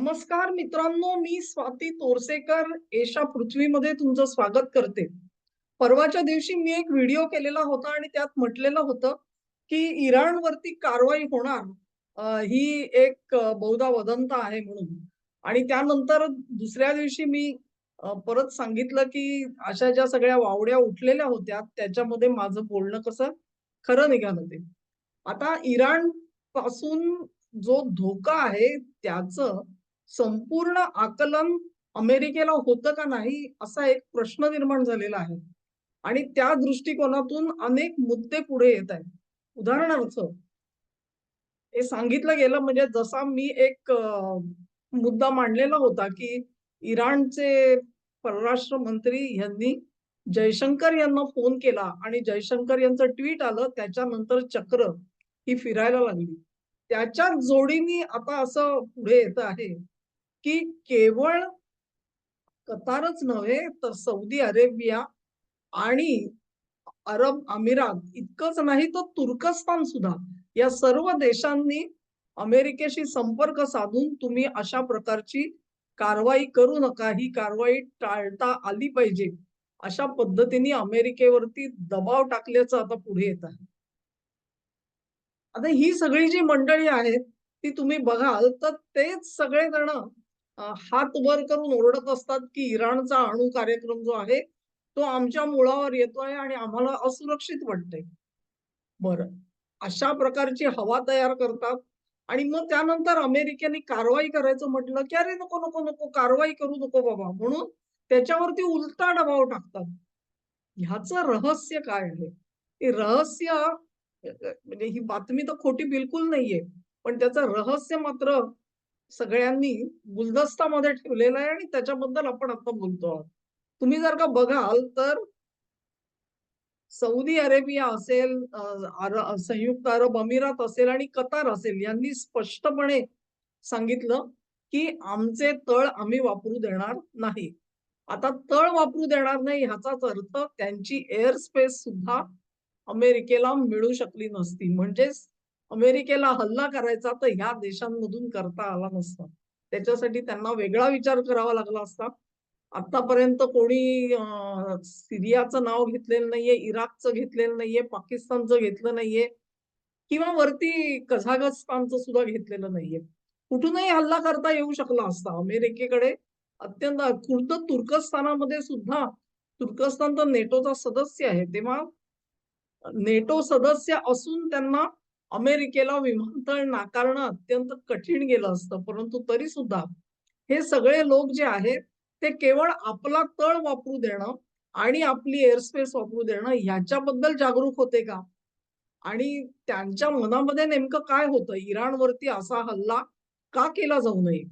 नमस्कार मित्रांनो मी स्वाती तोरसेकर. एशा पृथ्वीमध्ये तुमचं स्वागत करते. परवाच्या दिवशी मी एक व्हिडिओ केलेला होता आणि त्यात म्हटलेलं होतं की इराणवरती कारवाई होणार ही एक बहुधा वदंत आहे म्हणून. आणि त्यानंतर दुसऱ्या दिवशी मी परत सांगितलं की अशा ज्या सगळ्या वावड्या उठलेल्या होत्या त्याच्यामध्ये माझं बोलणं कसं खरं निघालं ते. आता इराणपासून जो धोका आहे त्याचं संपूर्ण आकलन अमेरिकेला होतं का नाही असा एक प्रश्न निर्माण झालेला आहे. आणि त्या दृष्टिकोनातून अनेक मुद्दे पुढे येत आहेत. उदाहरणार्थ हे सांगितलं गेलं म्हणजे जसा मी एक मुद्दा मांडलेला होता की इराणचे परराष्ट्र मंत्री यांनी जयशंकर यांना फोन केला आणि जयशंकर यांचं ट्विट आलं त्याच्यानंतर चक्र ही फिरायला लागली. त्याच्या जोडीने आता असं पुढे येत आहे. की केवळ कतारच नव्हे तर सौदी अरेबिया आणि अरब अमिरात इतकंच नाही तर तुर्कस्तान सुद्धा. या सर्व देशांनी अमेरिकेशी संपर्क साधून तुम्ही अशा प्रकारची कारवाई करू नका. ही कारवाई टाळता आली पाहिजे. अशा पद्धतीने अमेरिकेवरती दबाव टाकल्याचं आता पुढे येत आहे. आता ही सगळी जी मंडळी आहेत ती तुम्ही बघाल तर तेच सगळे जण हात वर करून ओरडत असतात की इराणचा अणु कार्यक्रम जो आहे तो आमच्या मुळावर येतोय आणि आम्हाला असुरक्षित वाटतंय बर. अशा प्रकारची हवा तयार करतात आणि मग त्यानंतर अमेरिकेने कारवाई करायचं म्हटलं की अरे नको नको नको कारवाई करू नको बाबा. म्हणून त्याच्यावरती उलटा दबाव टाकतात. ह्याच रहस्य काय आहे? रहस्य म्हणजे ही बातमी तर खोटी बिलकुल नाहीये. पण त्याचं रहस्य मात्र सगळ्यांनी गुलदस्तामध्ये ठेवलेलं आहे आणि त्याच्याबद्दल आपण आता बोलतो आहोत. तुम्ही जर का बघाल तर सौदी अरेबिया असेल संयुक्त अरब अमिरात असेल आणि कतार असेल यांनी स्पष्टपणे सांगितलं की आमचे तळ आम्ही वापरू देणार नाही. आता तळ वापरू देणार नाही ह्याचाच अर्थ त्यांची एअर स्पेस सुद्धा अमेरिकेला मिळू शकली नसती. म्हणजेच अमेरिकेला हल्ला करायचा तर ह्या देशांमधून करता आला नसता. त्याच्यासाठी त्यांना वेगळा विचार करावा लागला असता. आतापर्यंत कोणी सिरियाचं नाव घेतलेलं नाहीये इराकचं घेतलेलं नाहीये पाकिस्तानचं घेतलं नाहीये किंवा वरती कझागस्तानचं सुद्धा घेतलेलं नाहीये. कुठूनही हल्ला करता येऊ शकला असता अमेरिकेकडे. अत्यंत खुर्द तुर्कस्तानामध्ये सुद्धा तुर्कस्तान तर नेटोचा सदस्य आहे. तेव्हा नेटो सदस्य असून त्यांना अमेरिकेला विमानतळ नाकारणं अत्यंत कठीण गेलं असतं परंतु तरी सुद्धा हे सगळे लोक जे आहेत ते केवळ आपला तळ वापरू देणं आणि आपली एअरस्पेस वापरू देणं ह्याच्याबद्दल जागरूक होते का? आणि त्यांच्या मनामध्ये नेमकं काय होतं? इराणवरती असा हल्ला का केला जाऊ नये?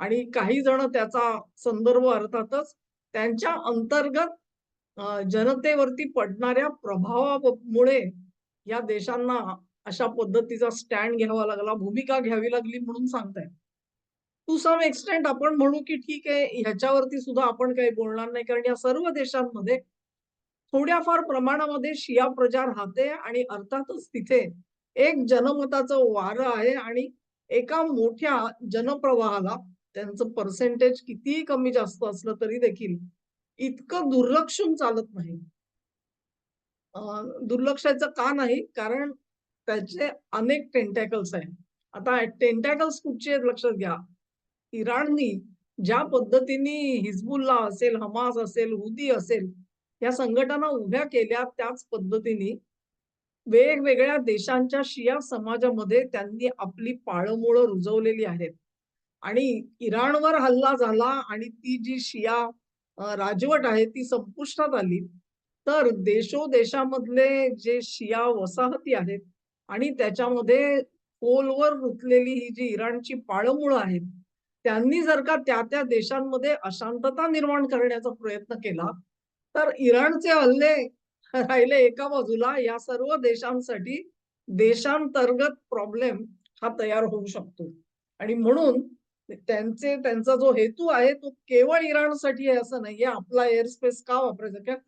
आणि काही जण त्याचा संदर्भ अर्थातच त्यांच्या अंतर्गत जनतेवरती पडणाऱ्या प्रभावामुळे या देशांना अशा पद्धतीचा स्टँड घ्यावा लागला भूमिका घ्यावी लागली म्हणून सांगताय टू सम एक्सटेंट आपण म्हणू की ठीक आहे ह्याच्यावरती सुद्धा आपण काही बोलणार नाही कारण या सर्व देशांमध्ये थोड्याफार प्रमाणामध्ये शिया प्रजा राहते आणि अर्थातच तिथे एक जनमताचं वारं आहे आणि एका मोठ्या जनप्रवाहाला त्यांचं पर्सेंटेज कितीही कमी जास्त असलं तरी देखील इतकं दुर्लक्षून चालत नाही. दुर्लक्षाचं का नाही? कारण त्याचे अनेक टेंटॅकल्स आहेत. आता टेंटॅकल्स कुठचे आहेत लक्षात घ्या. इराणनी ज्या पद्धतीने हिजबुल्ला असेल हमास असेल हुदी असेल या संघटना उभ्या केल्या त्याच पद्धतीने वेगवेगळ्या देशांच्या शिया समाजामध्ये त्यांनी आपली पाळमुळं रुजवलेली आहेत. आणि इराणवर हल्ला झाला आणि ती जी शिया राजवट आहे ती संपुष्टात आली तर देशोदेशामधले जे शिया वसाहती आहेत आणि त्याच्यामध्ये कोलवर रुतलेली ही जी इराणची पाळमुळं आहेत त्यांनी जर का त्या त्या देशांमध्ये अशांतता निर्माण करण्याचा प्रयत्न केला तर इराणचे हल्ले राहिले एका बाजूला या सर्व देशांसाठी देशांतर्गत प्रॉब्लेम हा तयार होऊ शकतो. आणि म्हणून त्यांचे त्यांचा जो हेतू आहे तो केवळ इराणसाठी आहे असं नाहीये. आपला एअर स्पेस का वापरायचा? किंवा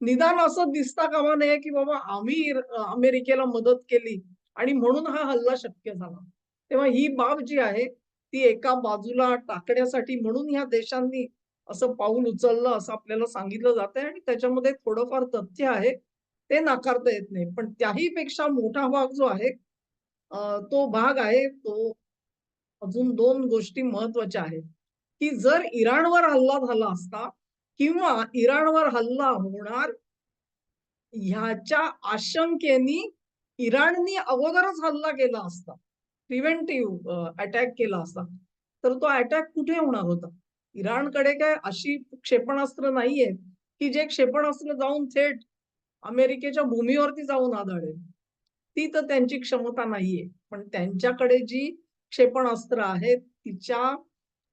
निदान असं दिसता कामा नये की बाबा आम्ही अमेरिकेला मदत केली आणि म्हणून हा हल्ला शक्य झाला. तेव्हा ही बाब जी आहे ती एका बाजूला टाकण्यासाठी म्हणून ह्या देशांनी असं पाऊल उचललं असं आपल्याला सांगितलं जातंय आणि त्याच्यामध्ये थोडंफार तथ्य आहे ते नाकारता येत नाही. पण त्याही पेक्षा मोठा भाग जो आहे तो भाग आहे तो अजून दोन गोष्टी महत्त्वाच्या आहेत. की जर इराणवर हल्ला झाला असता किंवा इराणवर हल्ला होणार ह्याच्या आशंकेने इराणनी अगोदरच हल्ला केला असता प्रिव्हेंटिव्ह अटॅक केला असता तर तो अटॅक कुठे होणार होता? इराणकडे काय अशी क्षेपणास्त्र नाहीये की जे क्षेपणास्त्र जाऊन थेट अमेरिकेच्या भूमीवरती जाऊन आदळेल ती तर त्यांची क्षमता नाहीये. पण त्यांच्याकडे जी क्षेपणास्त्र आहेत तिच्या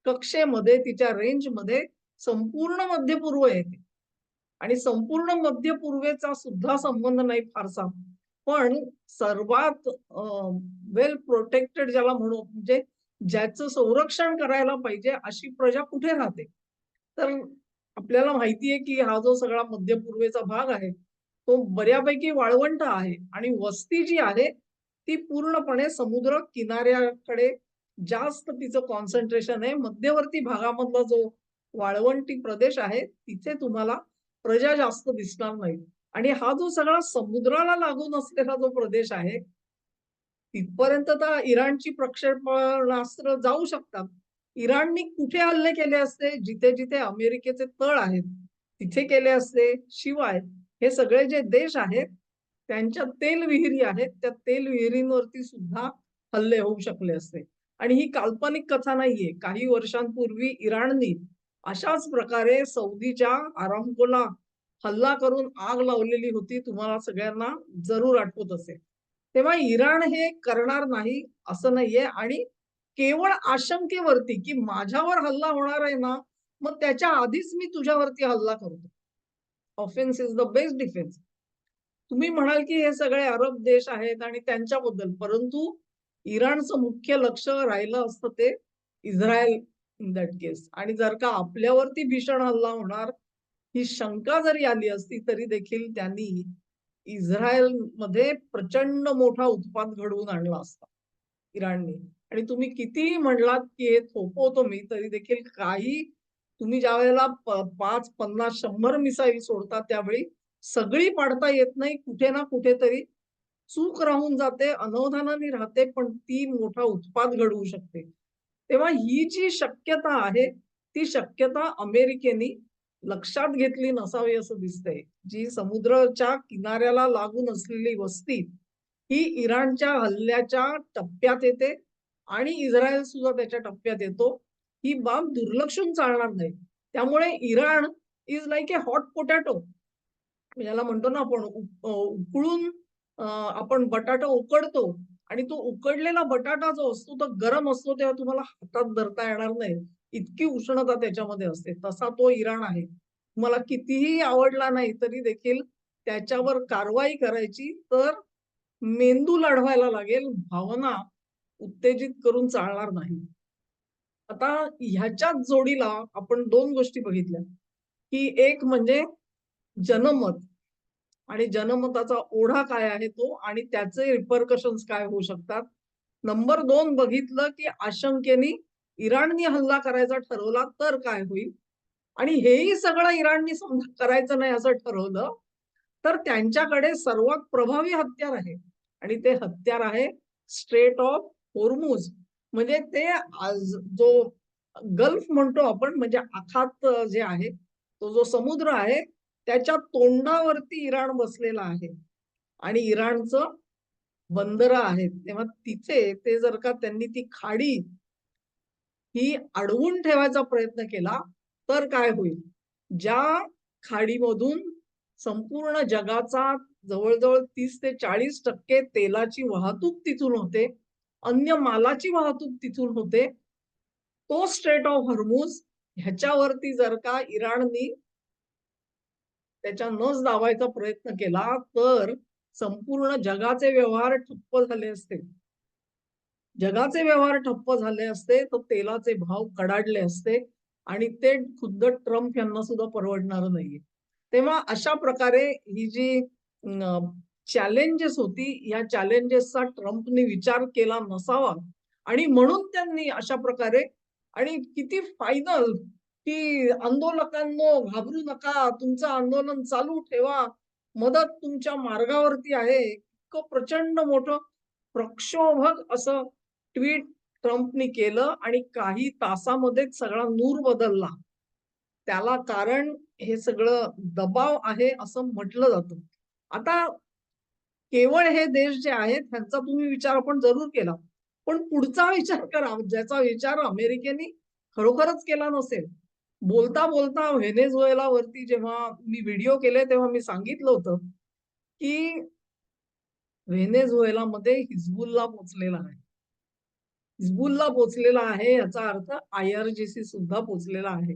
कक्षेमध्ये तिच्या रेंजमध्ये संपूर्ण मध्य पूर्व येते. आणि संपूर्ण मध्य पूर्वेचा सुद्धा संबंध नाही फारसा. पण सर्वात वेल प्रोटेक्टेड ज्याला म्हणू म्हणजे ज्याचं संरक्षण करायला पाहिजे अशी प्रजा कुठे राहते? तर आपल्याला माहिती आहे की हा जो सगळा मध्य पूर्वेचा भाग आहे तो बऱ्यापैकी वाळवंट आहे आणि वस्ती जी आहे ती पूर्णपणे समुद्र किनाऱ्याकडे जास्त तिचं कॉन्सन्ट्रेशन आहे. मध्यवर्ती भागामधला जो वाळवंटी प्रदेश आहे तिथे तुम्हाला प्रजा जास्त दिसणार नाही. आणि हा जो सगळा समुद्राला लागून असलेला जो प्रदेश आहे तिथपर्यंत तर इराणची प्रक्षेपणास्त्र जाऊ शकतात. इराणनी कुठे हल्ले केले असते? जिथे जिथे अमेरिकेचे तळ आहेत तिथे केले असते. शिवाय हे सगळे जे देश आहेत त्यांच्या तेल विहिरी आहेत त्या तेल विहिरींवरती सुद्धा हल्ले होऊ शकले असते. आणि ही काल्पनिक कथा नाहीये. काही वर्षांपूर्वी इराणनी अशाच प्रकारे सौदीच्या आरामकोला हल्ला करून आग लावलेली होती तुम्हाला सगळ्यांना जरूर आठवत असेल. तेव्हा इराण हे करणार नाही असं नाहीये. आणि केवळ आशंकेवरती की माझ्यावर हल्ला होणार आहे ना मग त्याच्या आधीच मी तुझ्यावरती हल्ला करतो. Offence is the best defence तुम्ही म्हणाल की हे सगळे अरब देश आहेत आणि त्यांच्याबद्दल परंतु इराणचं मुख्य लक्ष राहिलं असतं ते इस्रायल. इन दॅट केस आणि जर का आपल्यावरती भीषण हल्ला होणार ही शंका जरी आली असती तरी देखील त्यांनी इस्रायलमध्ये प्रचंड मोठा उत्पाद घडवून आणला असता इराणने. आणि तुम्ही कितीही म्हणलात की हे थोपवतो मी तरी देखील काही तुम्ही ज्या वेळेला पाच पन्नास शंभर मिसाईल सोडता त्यावेळी सगळी पाडता येत नाही कुठे ना कुठेतरी चूक राहून जाते अनवधानाने राहते पण ती मोठा उत्पाद घडवू शकते. तेव्हा ही जी शक्यता आहे ती शक्यता अमेरिकेने लक्षात घेतली नसावी असं दिसतंय. जी समुद्राच्या किनाऱ्याला लागून असलेली वस्ती ही इराणच्या हल्ल्याच्या टप्प्यात येते आणि इस्रायल सुद्धा त्याच्या टप्प्यात येतो. ही बाब दुर्लक्षून चालणार नाही. त्यामुळे Iran is like a hot potato याला म्हणतो ना आपण उकळून आपण बटाटा उकडतो. आणि तो उकडलेला बटाटा जो असतो तो गरम असतो तेव्हा तुम्हाला हातात धरता येणार नाही. इतकी उष्णता त्याच्यामध्ये असते. तसा तो इराण आहे. तुम्हाला कितीही आवडला नाही तरी देखील त्याच्यावर कारवाई करायची तर मेंदू लढवायला लागेल. भावना उत्तेजित करून चालणार नाही. आता ह्याच्याच जोडीला आपण दोन गोष्टी बघितल्या. की एक म्हणजे जनमत. आणि जनमताचा ओढा काय आहे तो आणि त्याचे रिपरकशन्स काय होऊ शकतात? नंबर दोन बघितलं की आशंकेने इराणनी हल्ला करायचा ठरवला तर काय होईल? आणि हेही सगळं इराणनी समजा करायचं नाही असं ठरवलं तर त्यांच्याकडे सर्वात प्रभावी हत्यार आहे. आणि ते हत्यार आहे स्ट्रेट ऑफ होर्मुज म्हणजे ते जो गल्फ म्हणतो आपण म्हणजे आखात जे आहे तो जो समुद्र आहे त्याच्या तोंडावरती इराण बसलेला आहे. आणि इराणचं बंदर आहेत. तेव्हा तिथे ते जर का त्यांनी ती खाडी ही अडवून ठेवायचा प्रयत्न केला तर काय होईल? ज्या खाडीमधून संपूर्ण जगाचा जवळजवळ तीस ते चाळीस टक्के तेलाची वाहतूक तिथून होते अन्य मालाची वाहतूक तिथून होते तो स्टेट ऑफ हर्मुज ह्याच्यावरती जर का इराणनी त्याच्या नस दाबायचा प्रयत्न केला तर संपूर्ण जगाचे व्यवहार ठप्प झाले असते. जगाचे व्यवहार ठप्प झाले असते तर तेलाचे भाव कडाडले असते आणि ते खुद्द ट्रम्प यांना सुद्धा परवडणार नाहीये. तेव्हा अशा प्रकारे ही जी चॅलेंजेस होती या चॅलेंजेसचा ट्रम्पने विचार केला नसावा. आणि म्हणून त्यांनी अशा प्रकारे आणि किती फायनल की आंदोलकांनो घाबरू नका. तुमचं आंदोलन चालू ठेवा. मदत तुमच्या मार्गावरती आहे. इतकं प्रचंड मोठं प्रक्षोभक असं ट्विट ट्रम्पनी केलं आणि काही तासामध्येच सगळा नूर बदलला. त्याला कारण हे सगळं दबाव आहे असं म्हटलं जातं. आता केवळ हे देश जे आहेत ह्यांचा तुम्ही विचार आपण जरूर केला. पण पुढचा विचार करा. ज्याचा विचार अमेरिकेने खरोखरच केला नसेल बोलता बोलता व्हेनेझुएला वरती जेव्हा मी व्हिडिओ केले तेव्हा मी सांगितलं होतं की व्हेनेझुएला मध्ये हिजबुलला पोचलेला आहे. हिजबुलला पोचलेला आहे याचा अर्थ आयआरजीसी सुद्धा पोचलेला आहे.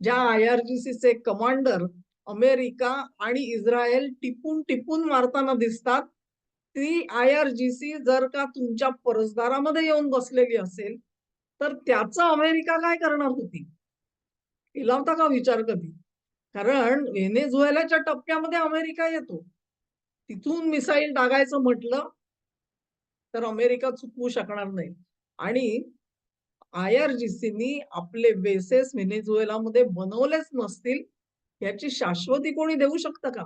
ज्या आयआरजीसीचे कमांडर अमेरिका आणि इस्रायल टिपून टिपून मारताना दिसतात ती आयआरजीसी जर का तुमच्या परसदारामध्ये येऊन बसलेली असेल तर त्याचं अमेरिका काय करणार होती? केला होता का विचार कधी? कारण व्हेनेझुएलाच्या टप्प्यामध्ये अमेरिका येतो. तिथून मिसाईल टाकायचं म्हटलं तर अमेरिका चुकवू शकणार नाही. आणि आय आरजीसींनी आपले बेसेस व्हेनेझुएलामध्ये बनवलेच नसतील याची शाश्वती कोणी देऊ शकतं का?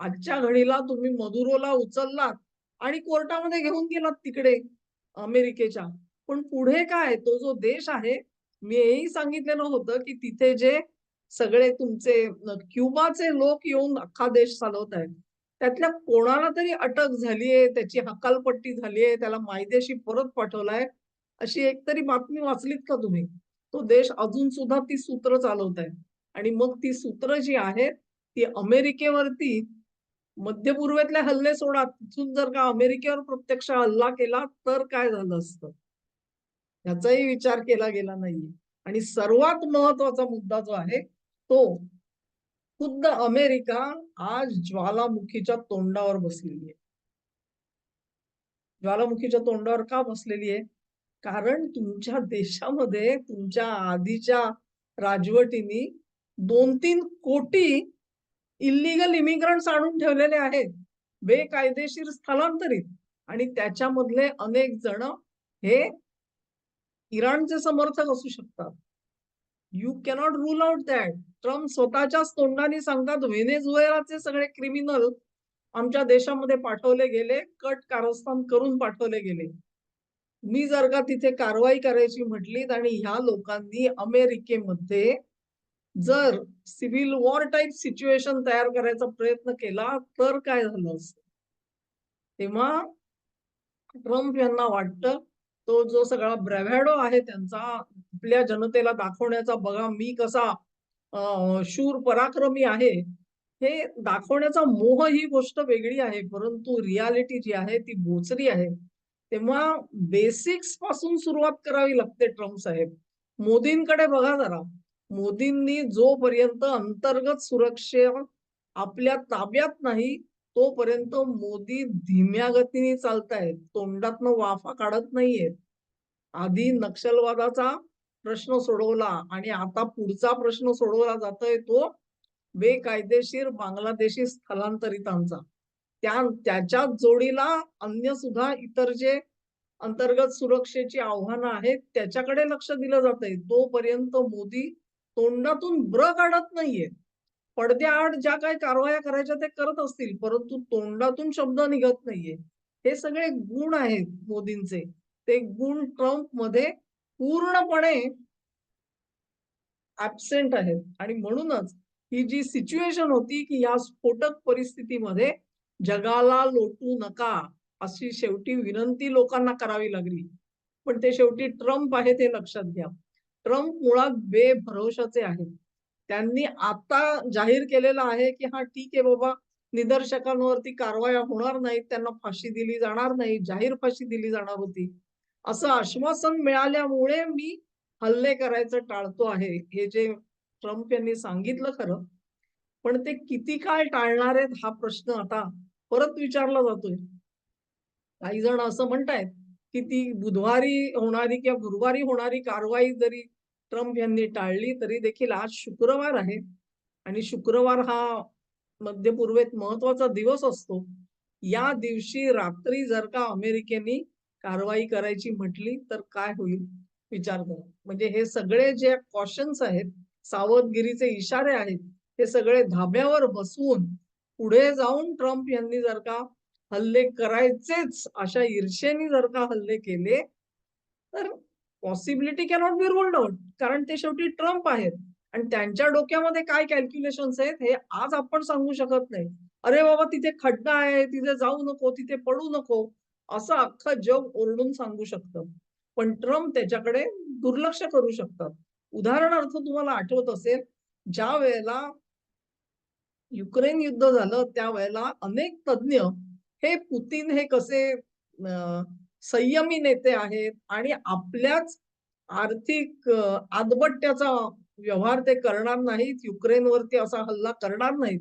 आजच्या घडीला तुम्ही मधुरोला उचललात आणि कोर्टामध्ये घेऊन गेलात तिकडे अमेरिकेच्या. पण पुढे काय? तो जो देश आहे मी हेही सांगितलेलं होतं की तिथे जे सगळे तुमचे क्युबाचे लोक येऊन अख्खा देश चालवत आहेत त्यातल्या कोणाला तरी अटक झालीये त्याची हकालपट्टी झालीये त्याला मायदेशी परत पाठवलाय अशी एक तरी बातमी वाचलीत का तुम्ही? तो देश अजून सुद्धा ती सूत्र चालवत आहे. आणि मग ती सूत्र जी आहेत ती अमेरिकेवरती मध्य पूर्वेतले हल्ले सोडा तिथून जर का अमेरिकेवर प्रत्यक्ष हल्ला केला तर काय झालं असतं? याचाही विचार केला गेला नाहीये. आणि सर्वात महत्त्वाचा मुद्दा जो आहे तो खुद्द अमेरिका आज ज्वालामुखीच्या तोंडावर बसलेली आहे. ज्वालामुखीच्या तोंडावर का बसलेली आहे? कारण तुमच्या देशामध्ये तुमच्या आधीच्या राजवटींनी दोन तीन कोटी इलिगल इमिग्रंट्स आणून ठेवलेले आहेत. बेकायदेशीर स्थलांतरित. आणि त्याच्यामधले अनेक जण हे इराणचे समर्थक असू शकतात. You cannot rule out that Trump स्वतःच्याच तोंडाने सांगतात व्हेनेझुएलाचे सगळे क्रिमिनल आमच्या देशामध्ये पाठवले गेले कट कारस्थान करून पाठवले गेले. मी जर का तिथे कारवाई करायची म्हटली आणि ह्या लोकांनी अमेरिकेमध्ये जर सिव्हिल वॉर टाईप सिच्युएशन तयार करायचा प्रयत्न केला तर काय झालं असत? तेव्हा ट्रम्प यांना वाटतं तो जो सगळा ब्रॅव्हॅडो आहे त्यांचा आपल्या जनतेला दाखवण्याचा बघा मी कसा शूर पराक्रमी आहे हे दाखवण्याचा मोह ही गोष्ट वेगळी आहे. परंतु रियालिटी जी आहे ती बोचरी आहे. तेव्हा बेसिक्सपासून सुरुवात करावी लागते ट्रम्प साहेब. मोदींकडे बघा जरा. मोदींनी जोपर्यंत अंतर्गत सुरक्षा आपल्या ताब्यात नाही तोपर्यंत मोदी धीम्या गतीने चालतायत तोंडातनं वाफा काढत नाहीयेत. आधी नक्षलवादाचा प्रश्न सोडवला आणि आता पुढचा प्रश्न सोडवला जातोय तो बेकायदेशीर बांगलादेशी स्थलांतरितांचा त्या त्याच्या जोडीला अन्य सुद्धा इतर जे अंतर्गत सुरक्षेची आव्हानं आहेत त्याच्याकडे लक्ष दिलं जात आहे तोपर्यंत मोदी तोंडातून ब्र काढत नाहीये पडद्याआड ज्या काही कारवाया करायच्या ते करत असतील परंतु तोंडातून शब्द निघत नाहीये. हे सगळे गुण आहेत मोदींचे. ते गुण ट्रम्पमध्ये पूर्णपणे ऍबसेंट आहेत. आणि म्हणूनच ही जी सिच्युएशन होती की या स्फोटक परिस्थितीमध्ये जगाला लोटू नका अशी शेवटी विनंती लोकांना करावी लागली. पण ते शेवटी ट्रम्प आहेत हे लक्षात घ्या. ट्रम्प मुळात बेभरोशाचे आहेत. त्यांनी आता जाहीर केलेलं आहे की हा ठीक आहे बाबा निदर्शकांवरती कारवाया होणार नाहीत त्यांना फाशी दिली जाणार नाही जाहीर फाशी दिली जाणार होती. असं आश्वासन मिळाल्यामुळे मी हल्ले करायचं टाळतो आहे. हे जे ट्रम्प यांनी सांगितलं खरं पण ते किती काळ टाळणार आहेत हा प्रश्न आता परत विचारला जातोय. काही जण असं म्हणतायत की ती बुधवारी होणारी किंवा गुरुवारी होणारी कारवाई जरी ट्रम्प यांनी टाळली तरी देखील आज शुक्रवार आहे. आणि शुक्रवार हा मध्य पूर्वेत महत्त्वाचा दिवस असतो. या दिवशी रात्री जर का अमेरिकेने कारवाई करायची म्हटली तर काय होईल? विचार करा. म्हणजे हे सगळे जे कॉशन्स आहेत सावधगिरीचे इशारे आहेत हे सगळे धाब्यावर बसवून पुढे जाऊन ट्रम्प यांनी जर का हल्ले करायचेच अशा ईर्षेने जर का हल्ले केले तर possibility cannot be ruled out कारण ते शेवटी ट्रम्प आहेत. आणि त्यांच्या डोक्यामध्ये काय कॅल्क्युलेशन्स आहेत हे आज आपण सांगू शकत नाही. अरे बाबा तिथे खड्डा आहे तिथे जाऊ नको तिथे पडू नको असं अख्खं जग ओरडून सांगू शकतं. पण ट्रम्प त्याच्याकडे दुर्लक्ष करू शकतात. उदाहरणार्थ तुम्हाला आठवत असेल ज्या वेळेला युक्रेन युद्ध झालं त्यावेळेला अनेक तज्ञ हे पुतीन हे कसे संयमी नेते आहेत आणि आपल्याच आर्थिक आदबट्ट्याचा व्यवहार ते करणार नाहीत युक्रेनवरती असा हल्ला करणार नाहीत.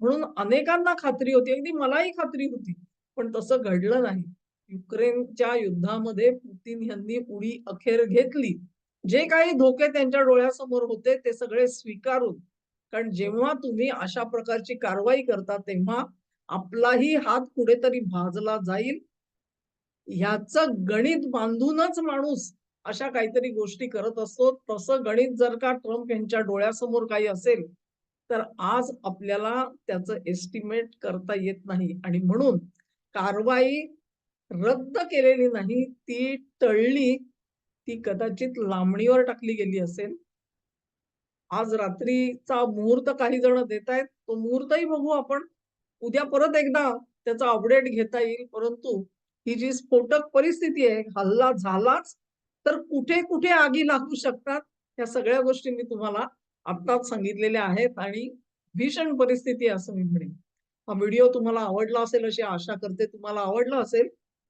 म्हणून अनेकांना खात्री होती. अगदी मलाही खात्री होती पण तसं घडलं नाही. युक्रेनच्या युद्धामध्ये पुतीन यांनी उडी अखेर घेतली. जे काही धोके त्यांच्या डोळ्यासमोर होते ते सगळे स्वीकारून. कारण जेव्हा तुम्ही अशा प्रकारची कारवाई करता तेव्हा आपलाही हात कुठेतरी भाजला जाईल. ह्याचं गणित बांधूनच माणूस अशा काहीतरी गोष्टी करत असतो. तसं गणित जर का ट्रम्प यांच्या डोळ्यासमोर काही असेल तर आज आपल्याला त्याचं एस्टिमेट करता येत नाही. आणि म्हणून कारवाई रद्द केलेली नाही ती टळली ती कदाचित लांबणीवर टाकली गेली असेल. आज रात्रीचा मुहूर्त काही जण देत आहेत तो मुहूर्तही बघू आपण. उद्या परत एकदा त्याचा अपडेट घेता येईल परंतु ही जी स्फोटक परिस्थिती आहे हल्ला झालाच तर कुठे कुठे आगी लागू शकतात या सगळ्या गोष्टी मी तुम्हाला आत्ताच सांगितलेल्या आहेत आणि भीषण परिस्थिती असं मी म्हणेन. हा व्हिडिओ तुम्हाला आवडला असेल अशी आशा करते तुम्हाला आवडला असेल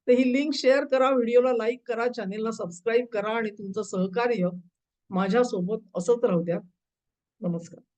तर ही लिंक शेअर करा व्हिडिओला लाईक करा चॅनेलला सबस्क्राईब करा आणि तुमचं सहकार्य माझ्यासोबत असंच राहू द्या. नमस्कार.